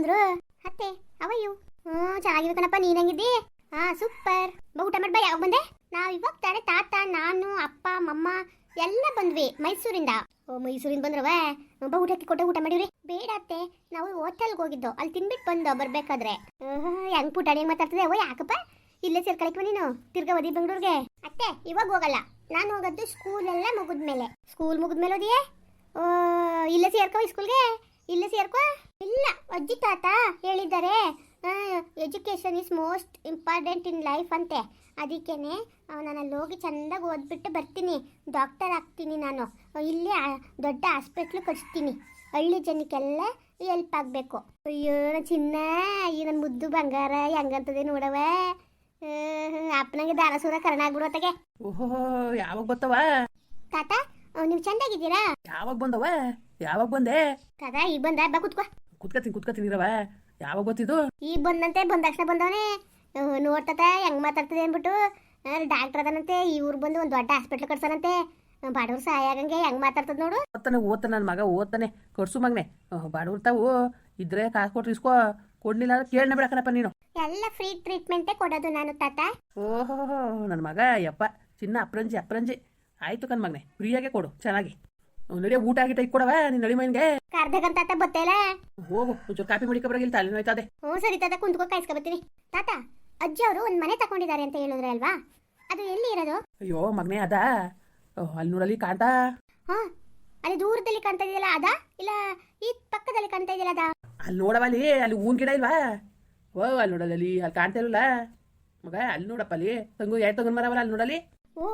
ಬಂದ್ರು ಅತ್ತೆ ಅವಯ್ಯು ಹ್ಞೂ ಚೆನ್ನಾಗಿವೆ ಕಣಪ್ಪ, ನೀನ್ ಹೆಂಗಿದ್ದಿ? ಹಾ ಸೂಪರ್ ಊಟ ಮಾಡಿ ಯಾವಾಗ ಬಂದೆ? ನಾವ್ ಇವಾಗ ತಾನೆ ತಾತ, ನಾನು, ಅಪ್ಪ, ಮಮ್ಮ ಎಲ್ಲ ಬಂದ್ವಿ ಮೈಸೂರಿಂದ. ಓ, ಮೈಸೂರಿಂದ ಬಂದ್ರವ? ಒಬ್ಬ ಊಟಕ್ಕೆ ಕೊಟ್ಟೆ ಊಟ ಮಾಡಿವ್ರಿ ಬೇಡ ಅತ್ತೆ, ನಾವು ಹೋಟೆಲ್ಗೆ ಹೋಗಿದ್ದು, ಅಲ್ಲಿ ತಿನ್ಬಿಟ್ಟು ಬಂದು, ಬರ್ಬೇಕಾದ್ರೆ. ಹೆಂಗ್ ಪುಟಾಣಿ ಹೆಂಗ್ ಮಾತಾಡ್ತದೆ ಓ, ಯಾಕಪ್ಪ? ಇಲ್ಲೇ ಸೇರ್ಕೊಳಕ್ವ ನೀನು, ತಿರ್ಗಾ ಓದಿ ಬೆಂಗಳೂರಿಗೆ? ಅತ್ತೆ, ಇವಾಗ ಹೋಗಲ್ಲ, ನಾನು ಹೋಗದ್ದು ಸ್ಕೂಲ್ ಎಲ್ಲ ಮುಗಿದ್ಮೇಲೆ. ಸ್ಕೂಲ್ ಮುಗಿದ್ಮೇಲೆ ಓದಿಯೇ ಓ, ಇಲ್ಲೇ ಸೇರ್ಕೋ ಸ್ಕೂಲ್ಗೆ? ಇಲ್ಲೇ ಸೇರ್ಕೋ? ಇಲ್ಲ ಅಜ್ಜಿ ತಾತ ಹೇಳಿದ್ದಾರೆ. Education is most important in life ಅಂತೆ. ಅದಕ್ಕೇನೆ ನಾನು ಅಲ್ಲಿ ಹೋಗಿ ಚೆಂದಾಗಿ ಓದ್ಬಿಟ್ಟು ಬರ್ತೀನಿ. ಡಾಕ್ಟರ್ ಆಗ್ತೀನಿ ನಾನು. ಇಲ್ಲಿ ದೊಡ್ಡ ಹಾಸ್ಪಿಟ್ಲು ಕಟ್ಸ್ತೀನಿ ಹಳ್ಳಿ ಜನಕ್ಕೆಲ್ಲ ಹೆಲ್ಪ್ ಆಗಬೇಕು. ಅಯ್ಯೋ ನಾನು ಚಿನ್ನ ಈ ನನ್ನ ಮುದ್ದು ಬಂಗಾರ ಹೆಂಗಂತದೆ ನೋಡವ ಅಪ್ಪನಂಗೆ ದಾರಸೂರ ಕರ್ಣ ಆಗ್ಬಿಡೋತ್ತಗೆ ಓಹೋ ಯಾವಾಗ ಬತ್ತವ? ತಾತ ನೀವು ಚೆಂದಾಗಿದ್ದೀರಾ? ಯಾವಾಗ ಬಂದವ? ಯಾವಾಗ ಬಂದೆ? ತಾತ ಈಗ ಬಂದ ಬಾ ಕುತ್ಕೋ. ಕುತ್ಕತೀನಿ ಕುತ್ಕತೀನಿ ಇರವ ಯಾವಾಗ ಗೊತ್ತಿದ್ದು? ಈಗ ಬಂದಂತೆ ಬಂದ ತಕ್ಷಣ ಬಂದವನೇ. ನೋಡ್ತತ ಹೆಂಗ್ ಮಾತಾಡ್ತದೆ ಅಂದ್ಬಿಟ್ಟು. ಡಾಕ್ಟರ್ ಅದನಂತೆ ಈ ಊರ್ ಬಂದು ಒಂದು ದೊಡ್ಡ ಹಾಸ್ಪಿಟ್ಲ್ ಕಟ್ಸನಂತೆ. ಬಡವ್ರು ಸಹಾಯ ಆಗಂಗೆ ಹೆಂಗ್ ಮಾತಾಡ್ತದ ನೋಡು. ಓದ್ತಾನೆ ಓದ್ತಾನೆ ನನ್ನ ಮಗ ಓದ್ತಾನೆ. ಕೊಡ್ಸು ಮಗನೆ. ಬಾಡೂರ್ ತಾವು ಇದ್ರೆ ಕಾಸು ಕೊಟ್ಟು ಇಸ್ಕೋ. ಕೊಡ್ಲಿಲ್ಲ ಅಂದ್ರೆ ಕೇಳನೆ ಬಿಡಕನಪ್ಪ ನೀನು. ಎಲ್ಲ ಫ್ರೀ ಟ್ರೀಟ್ಮೆಂಟೇ ಕೊಡೋದು ನಾನು ತಾತ. ಓಹೋ ನನ್ನ ಮಗ ಯಪ್ಪ. ಚಿನ್ನ ಅಪ್ರಂಜಿ ಅಪ್ರಂಜಿ. ಆಯ್ತು ಕನ್ ಮಗನೆ ಫ್ರೀಯಾಗೆ ಕೊಡು ಚೆನ್ನಾಗಿ. ನಡಿಯ ಊಟ ಆಗಿಟ್ಟ ಇಕ್ಕೊಡವ ನಿನ್ನ ನಡಿ ಮೈನ್ಗೆ? ಕರ್ದಕಂತ ತಾತ ಬತ್ತೇಲ ಹೋಗು ಒಂಚೂರು ಕಾಪಿ ಬರಗಿಲ್ಲ ತಲೆ ನೋಯ್ತದೆ ಹ್ಞೂ ಸರಿ ತಾತ ಕುಂತ್ಕೋ ಕಾಯಿಸ್ಕೊಬತ್ತೀನಿ ತಾತ ಅಜ್ಜಿ ಅವರು ಒಂದು ಮನೆ ತಕೊಂಡಿದ್ದಾರೆ ಅಂತ ಹೇಳಿದ್ರೆ ಅಲ್ವಾ? ಅದು ಎಲ್ಲಿ ಇರೋದು? ಅಯ್ಯೋ ಮಗನೇ ಅದ? ಅಲ್ಲಿ ನೋಡಲಿ ಕಾಣ್ತಾ? ಹಾ ಅಲ್ಲಿ ದೂರದಲ್ಲಿ ಕಾಣ್ತಾ ಇದೆಯಲ್ಲ ಅದ? ಇಲ್ಲ ಈ ಪಕ್ಕದಲ್ಲಿ ಕಾಣ್ತಾ ಇದೆಯಲ್ಲ ಅದ? ಅಲ್ಲಿ ನೋಡವ ಅಲ್ಲಿ ಅಲ್ಲಿ ಹೂವಿನ ಗಿಡ ಇಲ್ವಾ? ಓ ಅಲ್ಲಿ ನೋಡಲ್ಲ ಅಲ್ಲಿ ಅಲ್ಲಿ ಕಾಣ್ತಾ ಇರಲ್ಲ. ಮಗ ಅಲ್ಲಿ ನೋಡಪ್ಪ ಅಲ್ಲಿ. ತಂಗು ಎರಡು ತಂಗನ್ ಮರವಲ್ಲ ಅಲ್ಲಿ ನೋಡಲಿ ಓ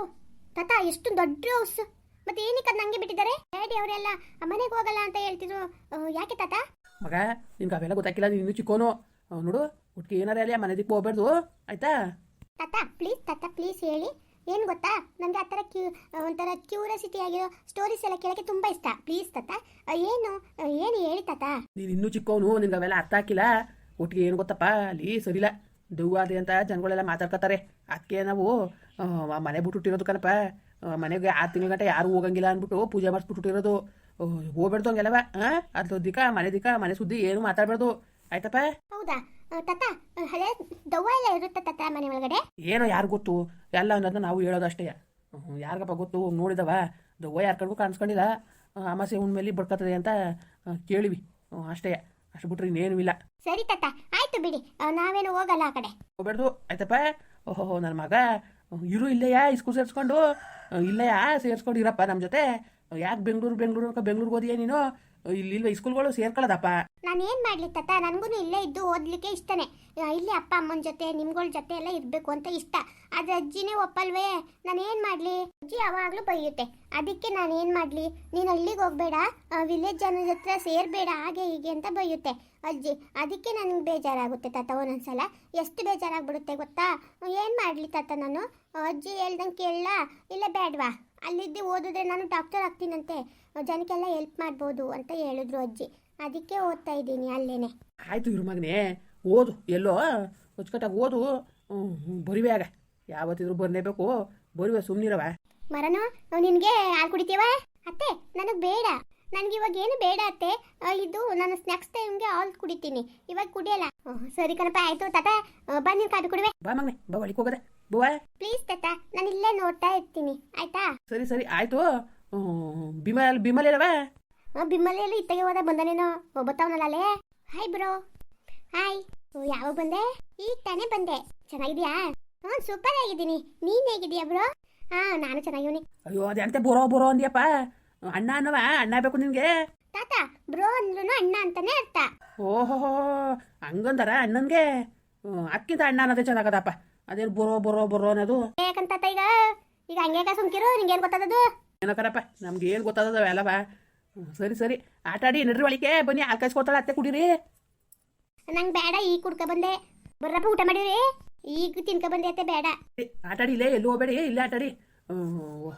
ತಾತ ಎಷ್ಟು ದೊಡ್ಡ ಹೌಸ್ ಮತ್ತೆ ಏನಕ್ಕೆ ಅದ್ ನಂಗೆ ಬಿಟ್ಟಿದ್ದಾರೆ? ಡ್ಯಾಡಿ ಅವರೆಲ್ಲ ಮನೆಗೆ ಹೋಗಲ್ಲ ಅಂತ ಹೇಳ್ತಿದ್ರು. ಯಾಕೆ ತಾತ? ಮಗ ನಿನ್ಗೆ ಅವೆಲ್ಲ ಗೊತ್ತಾಗಿಲ್ಲ ನೀನು ಇನ್ನೂ ಚಿಕ್ಕೋನು ನೋಡು ಒಟ್ಟಿಗೆ ಏನಾರ ಅಲ್ಲಿ ಮನೆ ದಿಕ್ಕ ಹೋಗ್ಬಾರ್ದು. ಆಯ್ತಾ? ತಾತ ಪ್ಲೀಸ್ ತಾತ ಪ್ಲೀಸ್ ಹೇಳಿ. ಏನು ಗೊತ್ತಾ? ನನಗೆ ಆ ಥರ ಕ್ಯೂ ಒಂಥರ ಕ್ಯೂರಿಯಾಸಿಟಿ ಆಗಿರೋ ಸ್ಟೋರೀಸ್ ಎಲ್ಲ ಕೇಳಕ್ಕೆ ತುಂಬ ಇಷ್ಟ. ಪ್ಲೀಸ್ ತಾತ. ಏನು? ಏನು ಹೇಳಿ ತಾತ? ನೀನು ಇನ್ನೂ ಚಿಕ್ಕವನು ನಿನ್ಗೆ ಅವೆಲ್ಲ ಅರ್ಥ ಹಾಕಿಲ್ಲ ಒಟ್ಟಿಗೆ ಏನು ಗೊತ್ತಪ್ಪ? ಅಲ್ಲಿ ಸರಿಲ್ಲ ದುವಾದಿ ಅಂತ ಜನಗಳೆಲ್ಲ ಮಾತಾಡ್ಕೋತಾರೆ. ಅದಕ್ಕೆ ನಾವು ಮನೆ ಬಿಟ್ಟು ಕಣಪ್ಪ. ಆ, ಮನೆಗೆ ಆರು ತಿಂಗಳ ಗಂಟೆ ಯಾರು ಹೋಗಂಗಿಲ್ಲ ಅಂದ್ಬಿಟ್ಟು ಪೂಜೆ ಮಾಡಿಸ್ಬಿಟ್ಟಿರೋದು ಹೋಗ್ಬಾರ್ದು ಹಂಗೆಲ್ಲವ? ಹಾಂ ಅದ್ರ ದಿಕ್ಕ ಮನೆ ದಿಕ್ಕ ಮನೆ ಸುದ್ದಿ ಏನು ಮಾತಾಡ್ಬಾರ್ದು. ಆಯ್ತಪ್ಪ? ಹೌದಾ? ತಾತ ಹಳೆ ದವ್ವ ಎಲ್ಲ ಇರುತ್ತೆ ತಾತ ಮನೆ ಒಳಗಡೆ? ಏನೋ ಯಾರು ಗೊತ್ತು? ಎಲ್ಲ ಅನ್ನೋದನ್ನ ನಾವು ಹೇಳೋದು ಅಷ್ಟೇ. ಯಾರಿಗಪ್ಪ ಗೊತ್ತು? ನೋಡಿದವ? ದವ್ವ ಯಾರ ಕಡೆಗೂ ಕಾಣಿಸ್ಕೊಂಡಿಲ್ಲ. ಅಮಾಸೆ ಹುಣ್ಮೇಲೆ ಬಡ್ಕತ್ತದೆ ಅಂತ ಕೇಳಿವಿ. ಅಷ್ಟೇ. ಅಷ್ಟು ಬಿಟ್ರೆ ಇನ್ನೇನು ಇಲ್ಲ. ಸರಿ ತಾತ ಆಯ್ತು ಬಿಡಿ. ನಾವೇನು ಹೋಗಲ್ಲ ಆ ಕಡೆ. ಹೋಗ್ಬೇಡ್ದು ಆಯ್ತಪ್ಪ? ಓಹೋ ನನ್ನ ಮಗ. ಇರು ಇಲ್ಲಯ್ಯ ಇಸ್ಕೂಲ್ ಸೇರಿಸ್ಕೊಂಡು. ಇಲ್ಲಯ್ಯ ಸೇರಿಸ್ಕೊಂಡು ಇರಪ್ಪ ನಮ್ಮ ಜೊತೆ. ಯಾಕೆ ಬೆಂಗಳೂರು ಬೆಂಗಳೂರು ಅಂತ ಬೆಂಗಳೂರಿಗೆ ಓದಿಯೇ ನೀನು? ಇಲ್ಲಿ, ಇಲ್ವ ಸ್ಕೂಲ್ಗಳು ಸೇರ್ಕೊಳ್ಳೋದಪ್ಪ. ನಾನು ಏನು ಮಾಡಲಿ ತಾತ? ನನಗೂ ಇಲ್ಲೇ ಇದ್ದು ಓದಲಿಕ್ಕೆ ಇಷ್ಟನೇ. ಇಲ್ಲಿ ಅಪ್ಪ, ಅಮ್ಮನ ಜೊತೆ, ನಿಮ್ಗಳ ಜೊತೆ ಎಲ್ಲ ಇರಬೇಕು ಅಂತ ಇಷ್ಟ. ಆದರೆ ಅಜ್ಜಿನೇ ಒಪ್ಪಲ್ವೇ? ನಾನು ಏನು ಮಾಡಲಿ? ಅಜ್ಜಿ ಯಾವಾಗಲೂ ಬೈಯುತ್ತೆ. ಅದಕ್ಕೆ ನಾನು ಏನು ಮಾಡಲಿ? ನೀನು ಹಳ್ಳಿಗೆ ಹೋಗಬೇಡ. ವಿಲೇಜ್ ಜನರ ಹತ್ರ ಸೇರಬೇಡ, ಹಾಗೆ ಹೀಗೆ ಅಂತ ಬೈಯುತ್ತೆ. ಅಜ್ಜಿ ಅದಕ್ಕೆ ನನಗೆ ಬೇಜಾರಾಗುತ್ತೆ ತಾತ ಒಂದೊಂದ್ಸಲ. ಎಷ್ಟು ಬೇಜಾರಾಗ್ಬಿಡುತ್ತೆ ಗೊತ್ತಾ? ಏನು ಮಾಡಲಿ ತಾತ ನಾನು? ಅಜ್ಜಿ ಹೇಳ್ದಂಗೆ ಕೇಳಲ್ಲ ಇಲ್ಲ ಬೇಡವಾ? ಅಲ್ಲಿದ್ದು ಓದಿದ್ರೆ ನಾನು ಡಾಕ್ಟರ್ ಆಗ್ತೀನಂತೆ. ಜನಕ್ಕೆಲ್ಲ ಹೆಲ್ಪ್ ಮಾಡ್ಬೋದು ಅಂತ ಹೇಳಿದ್ರು ಅಜ್ಜಿ. ಅದಕ್ಕೆ ಓದ್ತಾ ಇದ್ದೀನಿ ಅಲ್ಲೇನೆ. ಆಯಿತು ಇರು ಮಗನೇ ಓದು. ಎಲ್ಲೋ? ಅಚ್ಚುಕಟ್ಟಾಗಿ ಓದು. ಬರಿವೆ ಆಗ. ಯಾವತ್ತಿದ್ರು ಬರಲೇಬೇಕು. ಬರುವೆ ಸುಮ್ಮನಿರವ ಮರನು ನಿನಗೆ ಹಾಲು ಕುಡಿತೀವ ಅತ್ತೆ ನನಗೆ ಬೇಡ. ನನಗೆ ಇವಾಗ ಏನು ಬೇಡ ಅತ್ತೆ. ಇದು ನಾನು ಸ್ನ್ಯಾಕ್ಸ್ ಟೈಮ್ಗೆ ಹಾಲು ಕುಡಿತೀನಿ. ಇವಾಗ ಕುಡಿಯಲ್ಲ. ಸರಿ ಕಣಪ್ಪ ಆಯ್ತು ತಾತ. ಬನ್ನಿ ಕಾದು ಕುಡಿವೆ. ಬಾ ಮಗ್ನೆ ಬಾ ಒಳಗೆ ಹೋಗದೆ. ಬುವಾ. ಪ್ಲೀಸ್ ತಾತ ನಾನು ಇಲ್ಲೇ ನೋಡ್ತಾ ಇರ್ತೀನಿ. ಆಯ್ತಾ? ಸರಿ ಸರಿ ಆಯ್ತು. ಬಿಮಲ್ ಬಿಮಲ್ ಬಿಮ್ಮಲೆಯಲ್ಲಿ ಇತ್ತಗೆ ಹೋದ ಬಂದನೇನೋ. ಒಬ್ಬತ್ತವನಲ್ಲ ಅಲ್ಲೇ? ಹಾಯ್ ಬ್ರೋ ಹಾಯ್ ಓ, ಯಾವಾಗ ಬಂದೆ? ಈಗ ತಾನೇ ಬಂದೆ. ಚೆನ್ನಾಗಿದ್ಯಾ? ಹ್ಞೂ ಸೂಪರ್ ಆಗಿದ್ದೀನಿ. ನೀನು ಹೇಗಿದೀಯಾ ಬ್ರೋ ಹಾ ನಾನು ಚೆನ್ನಾಗಿವ್ನಿ ಅಯ್ಯೋ ಅದೇ ಅಂತ ಬರೋ ಬರೋ ಅಂದ್ಯಪ್ಪ. ಅಣ್ಣ ಅನ್ನವ? ಅಣ್ಣ ಬೇಕು ನಿನ್ಗೆ ತಾತ ಬ್ರೋ ಅಂದ್ರೂ ಅಣ್ಣ ಅಂತಾನೆ ಅರ್ಥ. ಓಹೋ ಹಂಗಂದಾರ ಅಣ್ಣನ್ಗೆ? ಅಕ್ಕಿಂತ ಅಣ್ಣ ಅನ್ನೋದೇ ಚೆನ್ನಾಗದಪ್ಪ. ಅದೇನು ಬರೋ ಬರೋ ಬರೋ ಅನ್ನೋದು? ಯಾಕಂತ ತಾತ ಈಗ? ಈಗ ಹಂಗೆ ಸುಮ್ಕಿರು ನಿಂಗೇನು ಗೊತ್ತದದು ಏನಕರಪ್ಪ ನಮ್ಗೆ ಏನು ಗೊತ್ತದ ಅಲ್ಲವ ಸರಿ ಸರಿ. ಆಟ ಆಡಿ ನಡ್ರಿ ಒಳಿಕೆ ಬನ್ನಿ ಹಾಲು ಕಾಯಿಸ್ಕೊಡ್ತಾಳೆ ಅತ್ತೆ ಕುಡೀರಿ. ನಂಗೆ ಬೇಡ ಈಗ ಕುಡ್ಕ ಬಂದೆ. ಬರ್ರಪ್ಪ ಊಟ ಮಾಡಿರಿ. ಈಗ ತಿನ್ಕ ಬಂದೆ ಅತ್ತೆ ಬೇಡ. ಆಟಾಡಿ ಇಲ್ಲೇ ಎಲ್ಲೂ ಹೋಗ್ಬೇಡಿ. ಇಲ್ಲೇ ಆಟಾಡಿ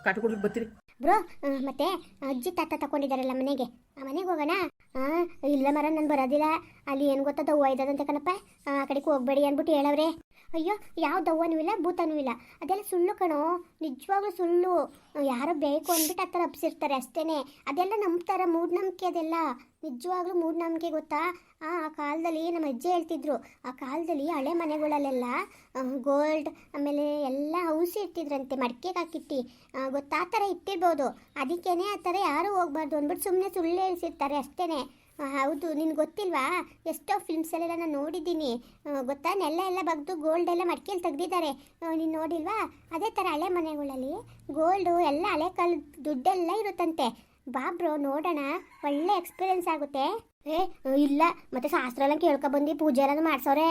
ಕಾಟು ಕುಡಿದು ಬರ್ತೀರಿ. ಬ್ರೋ ಮತ್ತೆ ಅಜ್ಜಿ ತಾತ ತಗೊಂಡಿದ್ದಾರಲ್ಲ ಮನೆಗೆ? ಆ ಮನೆಗೆ ಹೋಗೋಣ? ಆ, ಇಲ್ಲ ಮರ ನಾನು ಬರೋದಿಲ್ಲ. ಅಲ್ಲಿ ಏನು ಗೊತ್ತಾ ದವ್ವ ಇದ್ದದಂತೆ ಕಣಪ್ಪ? ಆ ಕಡೆಗೆ ಹೋಗ್ಬೇಡಿ ಅಂದ್ಬಿಟ್ಟು ಹೇಳವ್ರೆ. ಅಯ್ಯೋ ಯಾವ ದವ್ವನೂ ಇಲ್ಲ ಭೂತನೂ ಇಲ್ಲ. ಅದೆಲ್ಲ ಸುಳ್ಳು ಕಣೋ. ನಿಜವಾಗ್ಲೂ ಸುಳ್ಳು. ಯಾರೋ ಬೇಕು ಅಂದ್ಬಿಟ್ಟು ಆ ಥರ ಹಬ್ಸಿರ್ತಾರೆ ಅಷ್ಟೇನೆ. ಅದೆಲ್ಲ ನಂಬ್ತಾರೆ ಮೂಢನಂಬಿಕೆ ಅದೆಲ್ಲ. ನಿಜವಾಗ್ಲೂ ಮೂಢನಂಬಿಕೆ ಗೊತ್ತಾ? ಆ ಕಾಲದಲ್ಲಿ ನಮ್ಮ ಅಜ್ಜಿ ಹೇಳ್ತಿದ್ರು. ಆ ಕಾಲದಲ್ಲಿ ಹಳೆ ಮನೆಗಳಲ್ಲೆಲ್ಲ ಗೋಲ್ಡ್ ಆಮೇಲೆ ಎಲ್ಲ ಔಸಿ ಇರ್ತಿದ್ರಂತೆ ಮಡಿಕೆಗೆ ಹಾಕಿಟ್ಟು. ಗೊತ್ತಾ ಆ ಥರ ಇಟ್ಟಿರ್ಬೋದು. ಅದಕ್ಕೇನೆ ಆ ಥರ ಯಾರೂ ಹೋಗ್ಬಾರ್ದು ಅಂದ್ಬಿಟ್ಟು ಸುಮ್ಮನೆ ಸುಳ್ಳು ಹೇಳ್ಸಿರ್ತಾರೆ ಅಷ್ಟೇನೆ? ಆ, ಹೌದು ನಿನ್ಗೆ ಗೊತ್ತಿಲ್ವಾ? ಎಷ್ಟೋ ಫಿಲ್ಮ್ಸಲ್ಲೆಲ್ಲ ನಾನು ನೋಡಿದ್ದೀನಿ. ಗೊತ್ತಾ? ನೆಲ್ಲ ಎಲ್ಲ ಬಗ್ದು ಗೋಲ್ಡ್ ಎಲ್ಲ ಮಡಿಕೆಯಲ್ಲಿ ತೆಗ್ದಿದ್ದಾರೆ. ನೀನು ನೋಡಿಲ್ವಾ? ಅದೇ ಥರ ಹಳೆ ಮನೆಗಳಲ್ಲಿ ಗೋಲ್ಡು ಎಲ್ಲ ಹಳೆ ಕಾಲದ ದುಡ್ಡೆಲ್ಲ ಇರುತ್ತಂತೆ. ಬಾಬ್ರೋ ನೋಡೋಣ. ಒಳ್ಳೆ ಎಕ್ಸ್ಪೀರಿಯನ್ಸ್ ಆಗುತ್ತೆ. ಏ ಇಲ್ಲ. ಮತ್ತೆ ಶಾಸ್ತ್ರ ಎಲ್ಲ ಕೇಳ್ಕೊ ಬಂದು ಪೂಜೆ ಎಲ್ಲ ಮಾಡ್ಸೋರೆ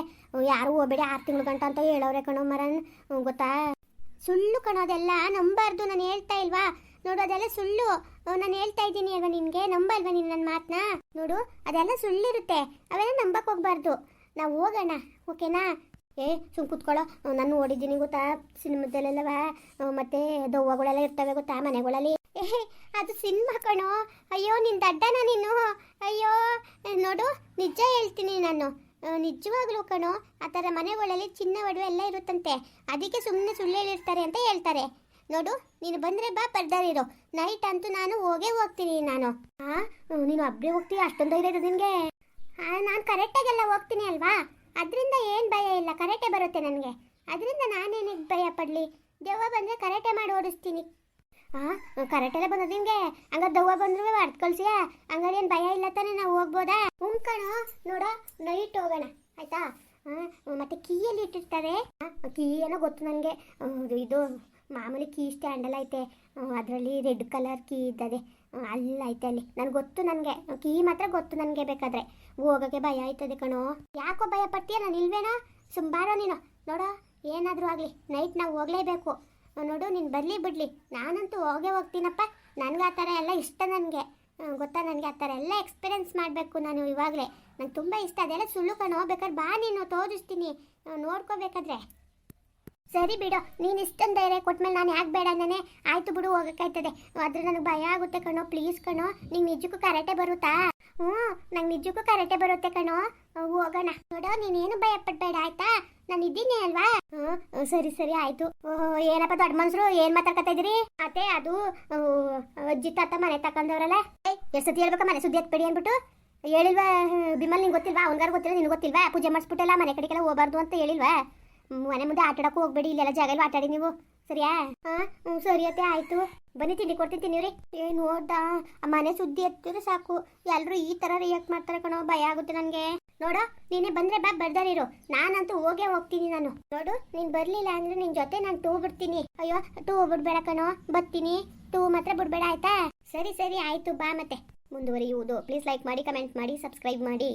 ಯಾರು ಹೋಗ್ಬೇಡಿ ಆರು ತಿಂಗಳು ಗಂಟ ಅಂತ ಹೇಳೋರೆ ಕಣೋ ಮರನ್. ಗೊತ್ತಾ? ಸುಳ್ಳು ಕಣೋದೆಲ್ಲ ನಂಬಾರ್ದು. ನಾನು ಹೇಳ್ತಾ ಇಲ್ವಾ? ನೋಡು, ಅದೆಲ್ಲ ಸುಳ್ಳು. ನಾನು ಹೇಳ್ತಾ ಇದ್ದೀನಿ ಅಲ್ವಾ ನಿನಗೆ? ನಂಬಲ್ವಾ ನೀನು ನನ್ನ ಮಾತನ್ನ ನೋಡು, ಅದೆಲ್ಲ ಸುಳ್ಳಿರುತ್ತೆ. ಅವೆಲ್ಲ ನಂಬಕ್ ಹೋಗ್ಬಾರ್ದು. ನಾವು ಹೋಗೋಣ, ಓಕೆನಾ? ಏ ಸುಮ್ ಕುತ್ಕೊಳ್ಳೋ. ನಾನು ಓಡಿದ್ದೀನಿ ಗೊತ್ತಾ? ಸಿನಿಮಾದಲ್ಲೆಲ್ಲವ? ಮತ್ತೆ ದವ್ವಗಳೆಲ್ಲ ಇರ್ತವೆ ಗೊತ್ತಾ ಮನೆಗಳಲ್ಲಿ? ಏ ಅದು ಸಿನಿಮಾ ಕಣೋ. ಅಯ್ಯೋ, ನಿನ್ ದಡ್ಡನ ನೀನು. ಅಯ್ಯೋ ನೋಡು, ನಿಜ ಹೇಳ್ತೀನಿ ನಾನು. ನಿಜವಾಗ್ಲೂ ಕಣೋ, ಆ ಥರ ಮನೆಗಳಲ್ಲಿ ಚಿನ್ನ ಒಡವೆ ಎಲ್ಲ ಇರುತ್ತಂತೆ. ಅದಕ್ಕೆ ಸುಮ್ಮನೆ ಸುಳ್ಳು ಹೇಳಿರ್ತಾರೆ ಅಂತ ಹೇಳ್ತಾರೆ. ನೋಡು, ನೀನು ಬಂದರೆ ಬಾ ಪರ್ದಾರಿರೋ ನೈಟ್ ಅಂತೂ ನಾನು ಹೋಗೇ ಹೋಗ್ತೀನಿ ನಾನು. ಹಾ ನೀನು ಒಬ್ಬರೇ ಹೋಗ್ತೀಯ, ಅಷ್ಟೊಂದು ಧೈರ್ಯ ನಿನಗೆ? ನಾನು ಕರೆಕ್ಟಾಗೆಲ್ಲ ಹೋಗ್ತೀನಿ ಅಲ್ವಾ? ಅದರಿಂದ ಏನು ಭಯ ಇಲ್ಲ ಕರೆಕ್ಟೇ ಬರುತ್ತೆ ನನಗೆ. ಅದರಿಂದ ನಾನೇನಿಗೆ ಭಯ ಪಡಲಿ? ದೆವ್ವ ಬಂದರೆ ಕರೆಕ್ಟೇ ಮಾಡಿ ಓಡಿಸ್ತೀನಿ. ಹಾಂ ಕರೆಕ್ಟೆಲ್ಲ ಬಂದದ ನಿಮಗೆ ಹಂಗಾರೆ ದೆವ್ವ ಬಂದ್ರು ಅರ್ಥ ಕಳ್ಸಿಯ ಹಂಗಾರೆ ಏನು ಭಯ ಇಲ್ಲ ತಾನೇ ನಾವು ಹೋಗ್ಬೋದಾ? ಉಂಕಣೋ ಕಣೋ, ನೋಡೋ ನೈಟ್ ಹೋಗೋಣ, ಆಯ್ತಾ? ಹಾಂ ಮತ್ತೆ ಕೀಯಲ್ಲಿ ಇಟ್ಟಿರ್ತಾರೆ ಕೀ ಏನೋ ಗೊತ್ತು ನನಗೆ. ಇದು ಮಾಮೂಲಿ ಕೀ ಸ್ಟ್ಯಾಂಡಲ್ ಐತೆ ಅದರಲ್ಲಿ ರೆಡ್ ಕಲರ್ ಕೀ ಇದ್ದದೆ ಅಲ್ಲ ಐತೆ ಅಲ್ಲಿ. ನನಗೆ ಗೊತ್ತು ನನಗೆ, ಕೀ ಮಾತ್ರ ಗೊತ್ತು ನನಗೆ ಬೇಕಾದ್ರೆ. ಹೋಗೋಕ್ಕೆ ಭಯ ಆಯ್ತದೆ ಕಣೋ. ಯಾಕೋ ಭಯ ಪಡ್ತೀಯ ನಾನು, ಇಲ್ವೇನೋ? ಸುಂಬಾರೋ ನೀನು? ನೋಡೋ, ಏನಾದರೂ ಆಗಲಿ ನೈಟ್ ನಾವು ಹೋಗಲೇಬೇಕು. ನೋಡು, ನೀನು ಬರಲಿ ಬಿಡಲಿ. ನಾನಂತೂ ಹೋಗೇ ಹೋಗ್ತೀನಪ್ಪ. ನನಗೆ ಆ ಥರ ಎಲ್ಲ ಇಷ್ಟ ನನಗೆ. ಗೊತ್ತಾ ನನಗೆ ಆ ಥರ ಎಲ್ಲ ಎಕ್ಸ್ಪೀರಿಯೆನ್ಸ್ ಮಾಡಬೇಕು ನಾನು ಇವಾಗಲೇ. ನಂಗೆ ತುಂಬ ಇಷ್ಟ. ಅದೆಲ್ಲ ಸುಳ್ಳು ಕಣೋ. ಬೇಕಾದ್ರೆ ಬಾ ನೀನು, ತೋರಿಸ್ತೀನಿ. ನೋಡ್ಕೋಬೇಕಾದ್ರೆ. ಸರಿ ಬಿಡು ನೀನು ಇಷ್ಟೊಂದು ಧೈರ್ಯ ಕೊಟ್ಮೇಲೆ ನಾನು ಯಾಕೆ ಬೇಡ ನಾನೇ ಆಯ್ತು ಬಿಡು ಹೋಗಕ್ಕಾಯ್ತದೆ. ಆದ್ರೆ ನನಗೆ ಭಯ ಆಗುತ್ತೆ ಕಣೋ ಪ್ಲೀಸ್ ಕಣೋ. ನಿಂಗೆ ನಿಜಕ್ಕೂ ಕರೆಟೆ ಬರುತ್ತಾ? ಹ್ಞೂ ನಂಗೆ ನಿಜಕ್ಕೂ ಕರೆಟೆ ಬರುತ್ತೆ ಕಣೋ. ಹೋಗೋಣ. ನೋಡೋ ನೀನೇನು ಭಯ ಪಡಬೇಡ ಆಯ್ತಾ? ನಾನು ಇದ್ದೀನಿ ಅಲ್ವಾ? ಹ್ಞೂ ಸರಿ ಸರಿ ಆಯ್ತು. ಏನಪ್ಪ ದೊಡ್ಡ ಮನ್ಸರು ಏನು ಮಾತಾಡ್ಕೊತಾ ಇದ್ರಿ ಅದು ಆ, ಅಜ್ಜಿ ತಾತ ಮನೆ ತಕೊಂಡವ್ರಲ್ಲ ಎಷ್ಟು ಸತಿ ಹೇಳ್ಬೇಕಾ ಮನೆ ಸುದ್ದಿ ಎತ್ಬೇಡಿ ಅಂದ್ಬಿಟ್ಟು. ಹೇಳಿಲ್ವಾ ಬಿಮಲ್ ನಿಂಗೆ ಗೊತ್ತಿಲ್ವಾ? ಅವನ್ಗಾರು ಗೊತ್ತಿಲ್ಲ ನಿನ್ಗೆ ಗೊತ್ತಿಲ್ವಾ? ಪೂಜೆ ಮಾಡಿಸ್ಬಿಟ್ಟೆಲ್ಲ ಮನೆ ಕಡೆಗೆಲ್ಲ ಹೋಗಬಾರ್ದು ಅಂತ ಹೇಳಿಲ್ವಾ? ಮನೆ ಮುಂದೆ ಆಟ ಆಡಕ್ಕೂ ಹೋಗ್ಬೇಡಿ, ಇಲ್ಲೆಲ್ಲ ಜಾಗ ಇಲ್ಲ ಆಟಾಡಿ ನೀವು. ಸರಿಯಾ? ಹಾ? ಹ್ಞೂ ಸರಿ ಅತ್ತೆ, ಆಯ್ತು. ಬನ್ನಿ, ತಿಂಡಿ ಕೊಡ್ತೀನಿ ತಿನ್ನಿವ್ರಿ ಏ, ನೋಡ್ದಾ? ಮನೆ ಸುದ್ದಿ ಎತ್ತಿದ್ರೆ ಸಾಕು. ಎಲ್ಲರೂ ಈ ಥರ ರಿಯಾಕ್ಟ್ ಮಾಡ್ತಾರೆ ಕಣೋ, ಭಯ ಆಗುತ್ತೆ ನನಗೆ. ನೋಡು, ನೀನೇ ಬಂದ್ರೆ ಬಾ ಬರ್ದಾರಿರು ನಾನಂತೂ ಹೋಗೇ ಹೋಗ್ತೀನಿ ನಾನು. ನೋಡು, ನೀನು ಬರಲಿಲ್ಲ ಅಂದ್ರೆ ನಿನ್ನ ಜೊತೆ ನಾನು ಟೂ ಬಿಡ್ತೀನಿ. ಅಯ್ಯೋ, ಟೂ ಬಿಡ್ಬೇಡ ಕಣೋ, ಬರ್ತೀನಿ. ಟೂ ಮಾತ್ರ ಬಿಡ್ಬೇಡ, ಆಯ್ತಾ? ಸರಿ ಸರಿ, ಆಯ್ತು, ಬಾ ಮತ್ತೆ. ಮುಂದುವರಿಯುವುದು. ಪ್ಲೀಸ್ ಲೈಕ್ ಮಾಡಿ, ಕಮೆಂಟ್ ಮಾಡಿ, ಸಬ್ಸ್ಕ್ರೈಬ್ ಮಾಡಿ.